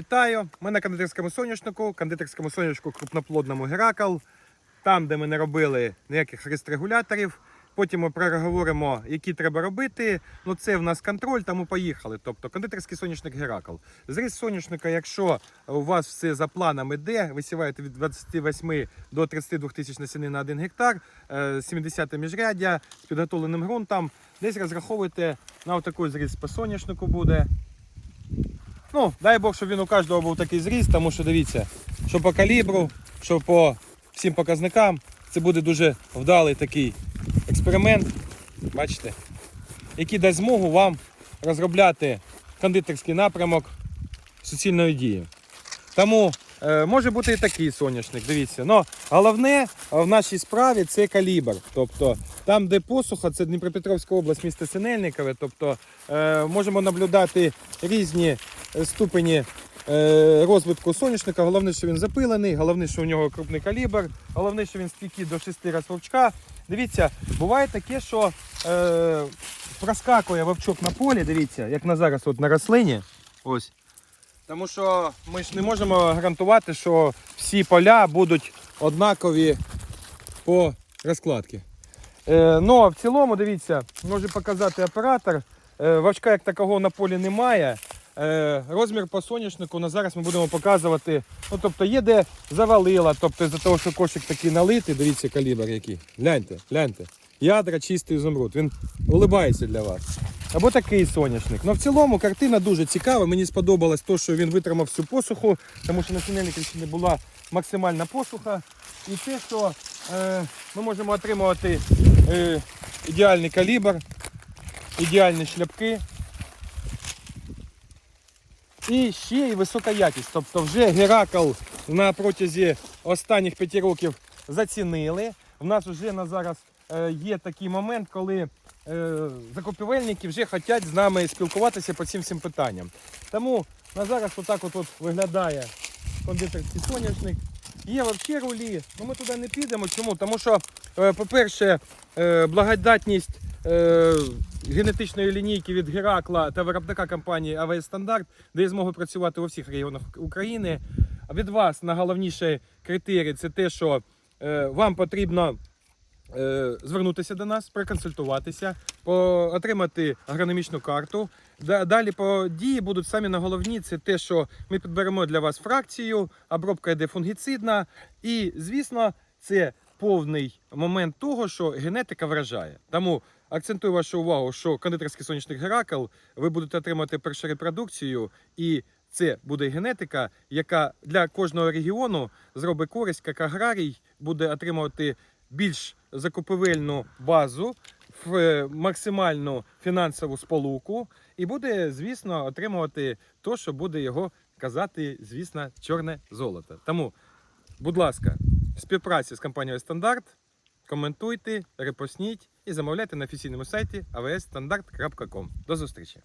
Вітаю! Ми на кондитерському соняшнику, кондитерському соняшнику крупноплодному Геракл. Там, де ми не робили ніяких регуляторів. Потім ми проговоримо, які треба робити. Ну це в нас контроль, тому поїхали. Тобто кондитерський соняшник Геракл. Зріз соняшника, якщо у вас все за планом іде, висіваєте від 28 до 32 тисяч насінин на 1 гектар, е, 70 міжряддя з підготовленим ґрунтом. Десь розраховуйте на отакий зріз по соняшнику буде. Ну, дай Бог, щоб він у кожного був такий зріз, тому що дивіться, що по калібру, що по всім показникам, це буде дуже вдалий такий експеримент, бачите, який дасть змогу вам розробляти кондитерський напрямок суцільної дії. Тому е, може бути і такий соняшник, дивіться. Но головне в нашій справі це калібр. Тобто там, де посуха, це Дніпропетровська область, місто Синельникове. Тобто е, можемо наблюдати різні ступені е, розвитку соняшника. Головне, що він запилений, головне, що у нього крупний калібр, головне, що він стійкий до 6 разів вовчка. Дивіться, буває таке, що е, проскакує вовчок на полі, дивіться, як на зараз от на рослині. Ось. Тому що ми ж не можемо гарантувати, що всі поля будуть однакові по розкладці. Е, ну, а в цілому, дивіться, може показати оператор. Е, вовчка як такого на полі немає. Е, розмір по соняшнику на зараз ми будемо показувати. Ну, тобто є де завалила, тобто з-за того, що кошик такий налитий, дивіться калібр який. Гляньте, гляньте. Ядра чистий ізумруд. Він улибається для вас. Або такий соняшник. Ну в цілому картина дуже цікава. Мені сподобалось те, що він витримав всю посуху, тому що на Синельниківщині була максимальна посуха. І те, що е, ми можемо отримувати е, ідеальний калібр, ідеальні шляпки. І ще й висока якість. Тобто вже Геракл на протязі останніх п'яти років зацінили. У нас вже на зараз е, є такий момент, коли е, закупівельники вже хочуть з нами спілкуватися по цим всім питанням. Тому на зараз отак от, от виглядає кондитерський соняшник. Є взагалі рулі, але ми туди не підемо. Чому? Тому що, е, по-перше, благодатність е, генетичної лінійки від Геракла та виробника компанії АВС Стандарт дає змогу працювати у всіх регіонах України. А від вас найголовніший критерій це те, що е, вам потрібно е, звернутися до нас, проконсультуватися, отримати агрономічну карту. Далі по дії будуть самі на головні. Це те, що ми підберемо для вас фракцію, обробка йде фунгіцидна. І, звісно, це повний момент того, що генетика вражає. Тому акцентую вашу увагу, що кондитерський сонячний Геракл ви будете отримати першу репродукцію, і це буде генетика, яка для кожного регіону зробить користь, як аграрій буде отримувати більш закупівельну базу, в е, максимальну фінансову сполуку, і буде, звісно, отримувати то, що буде його казати, звісно, чорне золото. Тому, будь ласка, в співпраці з компанією Стандарт. Коментуйте, репостніть і замовляйте на офіційному сайті avsstandart.com. До зустрічі!